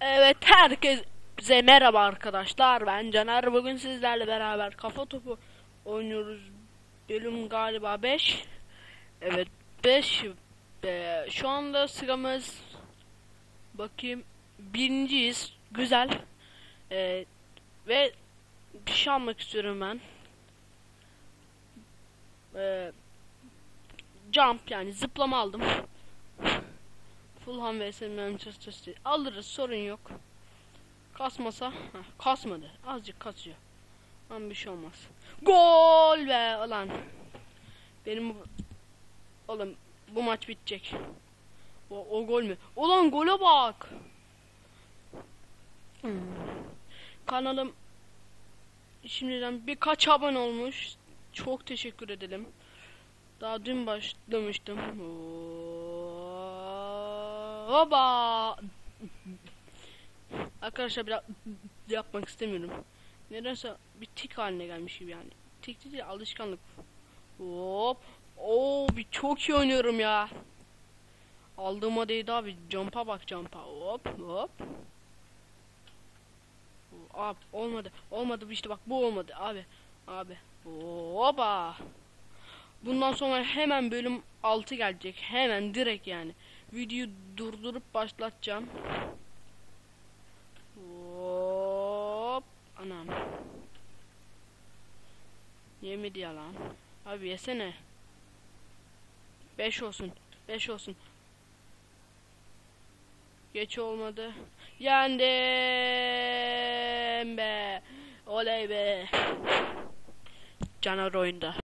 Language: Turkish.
Evet herkese merhaba arkadaşlar. Ben Caner. Bugün sizlerle beraber kafa topu oynuyoruz. Bölüm galiba 5 Evet 5 ee, şu anda sıramız bakayım birinciyiz. Güzel. Ee, ve bir şey almak istiyorum ben. Ee, jump yani zıplama aldım Fulham vs Manchester City alırız sorun yok. Kasmasa, heh, kasmadı. Azıcık kasıyor. Ama bir şey olmaz. Gol be ulan. Benim oğlum bu maç bitecek. O, o gol mü? Ulan gole bak. Hmm. Kanalım şimdiden birkaç abone olmuş. Çok teşekkür edelim. Daha dün başlamıştım. Hoba. Arkadaşlar biraz yapmak istemiyorum. Nedense bir tik haline gelmiş gibi yani. Tik değil alışkanlık. Hop. Oo bir çok iyi oynuyorum ya. Aldığıma değdi abi. Jump'a bak jump'a. Hop hop. Abi olmadı. Olmadı işte bak bu olmadı abi. Abi. Hopa. Bundan sonra hemen bölüm 6 gelecek. Hemen direkt yani. Videoyu durdurup başlatacağım. Hop. Anam. Yemedi ya lan. Abi yesene. 5 olsun. 5 olsun. Geç olmadı. Yendim be. Oley be. Caner oyunda.